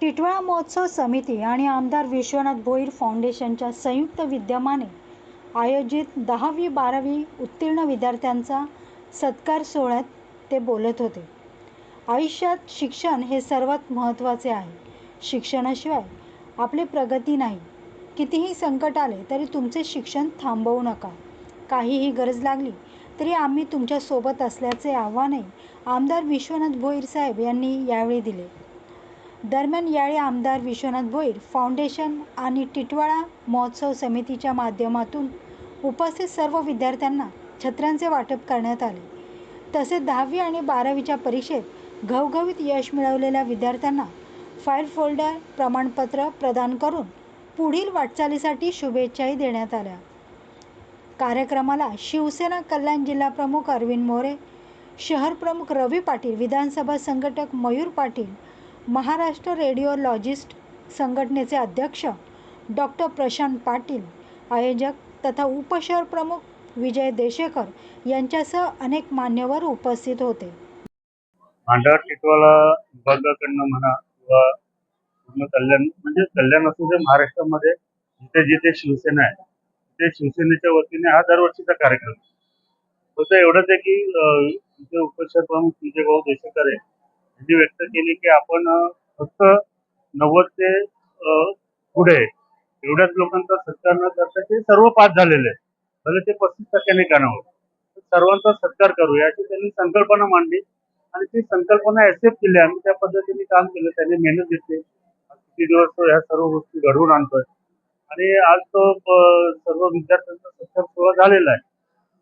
टिटवाळा महोत्सव समिती आणि आमदार विश्वनाथ भोईर फाउंडेशनच्या संयुक्त विद्यमाने आयोजित दहावी बारावी उत्तीर्ण विद्यार्थ्यांचा सत्कार सोहळ्यात ते बोलत होते. आयुष्यात शिक्षण हे सर्वात महत्त्वाचे आहे. शिक्षणाशिवाय आपली प्रगती नाही. कितीही संकट आले तरी तुमचे शिक्षण थांबवू नका. काहीही गरज लागली तरी आम्ही तुमच्यासोबत असल्याचे आव्हानही आमदार विश्वनाथ भोईर साहेब यांनी यावेळी दिले. दरम्यान यावेळी आमदार विश्वनाथ भोईर फाउंडेशन आणि टिटवाळा महोत्सव समितीच्या माध्यमातून उपस्थित सर्व विद्यार्थ्यांना छत्र्यांचे वाटप करण्यात आले. तसेच दहावी आणि बारावीच्या परीक्षेत घवघवीत यश मिळवलेल्या विद्यार्थ्यांना फाईल फोल्डर प्रमाणपत्र प्रदान करून पुढील वाटचालीसाठी शुभेच्छाही देण्यात आल्या. कार्यक्रमाला शिवसेना कल्याण जिल्हा प्रमुख अरविंद मोरे शहर प्रमुख रवी पाटील विधानसभा संघटक मयूर पाटील महाराष्ट्र रेडिओलॉजिस्ट संघटनेचे अध्यक्ष डॉक्टर प्रशांत पाटील आयोजक तथा उपशहर प्रमुख विजय देशेकर यांच्यासह अनेक मान्यवर उपस्थित होते. मांडा टिटवाला विभागाकडनं म्हणा किंवा पूर्ण कल्याण म्हणजे कल्याण असू दे महाराष्ट्रामध्ये जिथे जिथे शिवसेना आहे तिथे शिवसेनेच्या वतीने हा दरवर्षीचा कार्यक्रम होतं एवढंच आहे की इथे उपशहर प्रमुख विजय भाऊ देशेकर आहे यांनी व्यक्त केली की आपण फक्त नव्वद ते पुढे एवढ्याच लोकांचा सत्कार न करता ते सर्व पास झालेले भले ते पस्तीस टक्क्यांनी का सर्वांचा सत्कार करू याची त्यांनी संकल्पना मांडली आणि ती संकल्पना ऍक्सेप्ट केली. आम्ही त्या पद्धतीने काम केलं. त्यांनी मेहनत घेतली. किती दिवस तो ह्या सर्व गोष्टी घडवून आणतोय. आणि आज तो सर्व विद्यार्थ्यांचा सत्कार सोहळा झालेला आहे.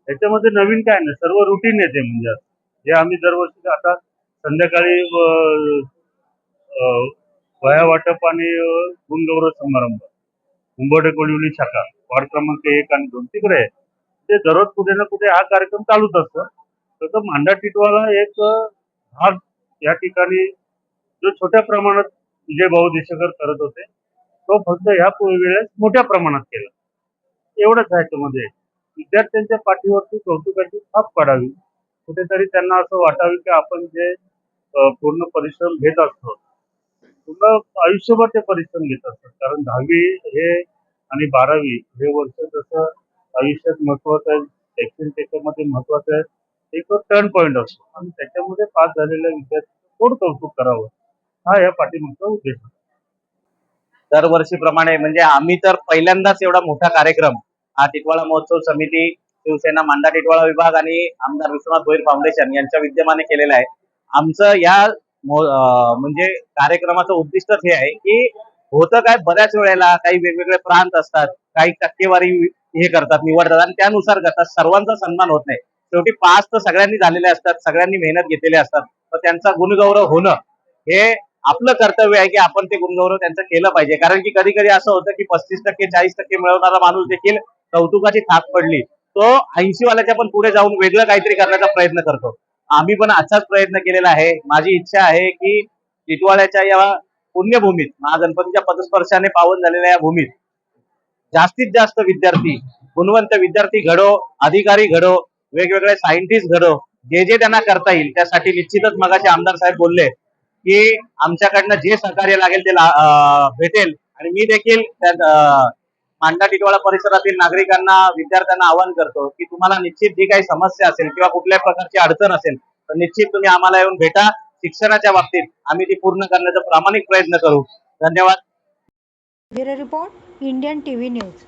त्याच्यामध्ये नवीन काय नाही. सर्व रुटीन येते म्हणजे. जे आम्ही दरवर्षी आता संध्याकाळी अं, वह्या वाटप आणि गुणगौरव समारंभ. उंबरडे कोळिवली शाखा वार्ड क्रमांक एक आणि दोन. तिकडे आहे ते दररोज कुठे ना कुठे हा कार्यक्रम चालूच असतो. तसं मांडा टिटवाला एक भाग या ठिकाणी जो छोट्या प्रमाणात विजय भाऊ देशकर करत होते तो फक्त ह्या वेळेस मोठ्या प्रमाणात केला. एवढंच आहे त्यामध्ये विद्यार्थ्यांच्या पाठीवरती कौतुकाची थाप पडावी. कुठेतरी त्यांना असं वाटावी की आपण जे पूर्ण परिश्रम घेत असतो. पूर्ण आयुष्यभर ते परिश्रम घेत असतात कारण दहावी हे आणि बारावी हे वर्ष जसं आयुष्यात महत्वाचं आहे शिक्षण त्याच्यामध्ये महत्वाचं आहे एक टर्न पॉईंट असतो. आणि त्याच्यामध्ये पास झालेल्या विद्यार्थ्यांचं थोडं कौतुक करावं. हा या पाठिंबाचा उद्देश दरवर्षीप्रमाणे म्हणजे आम्ही तर पहिल्यांदाच एवढा मोठा कार्यक्रम हा टिटवाळा महोत्सव समिती शिवसेना मांडा टिटवाळा विभाग आणि आमदार विश्वनाथ भोईर फाउंडेशन यांच्या विद्यमाने केलेला आहे. आमचं या म्हणजे कार्यक्रमाचं उद्दिष्टच हे आहे की होतं काय बऱ्याच वेळेला काही वेगवेगळे प्रांत असतात काही टक्केवारी हे करतात निवडतात आणि त्यानुसार करतात. सर्वांचा सन्मान होत नाही. शेवटी पास तर सगळ्यांनी झालेले असतात सगळ्यांनी मेहनत घेतलेली असतात. तर त्यांचा गुणगौरव होणं हे आपलं कर्तव्य आहे की आपण ते गुणगौरव त्यांचं केलं पाहिजे. कारण की कधी कधी असं होतं की पस्तीस टक्के चाळीस टक्के मिळवणारा माणूस देखील कौतुकाची थाप पडली. तो ऐंशी वाल्याच्या पण पुढे जाऊन वेगळं काहीतरी करण्याचा प्रयत्न करतो. आम्ही पण असाच प्रयत्न केलेला आहे. माझी इच्छा आहे की टिटवाळ्याच्या या पुण्यभूमीत महागणपतीच्या पदस्पर्शाने पावन झालेल्या या भूमीत जास्तीत जास्त विद्यार्थी गुणवंत विद्यार्थी घडो अधिकारी घडो वेगवेगळे सायंटिस्ट घडो जे जे त्यांना करता येईल त्यासाठी निश्चितच मगाचे आमदार साहेब बोलले की आमच्याकडनं जे सहकार्य लागेल ते ला- भेटेल. आणि मी देखील अं, मांडा टिटवाळा परिसरातील नागरिकांना विद्यार्थ्यांना आवाहन करतो की तुम्हाला निश्चित जी काही समस्या असेल किंवा कुठल्याही प्रकारची अडचण असेल तर निश्चित तुम्ही आम्हाला येऊन भेटा. शिक्षणाच्या बाबतीत आम्ही ती पूर्ण करण्याचा प्रामाणिक प्रयत्न करू. धन्यवाद. Report Indian TV news.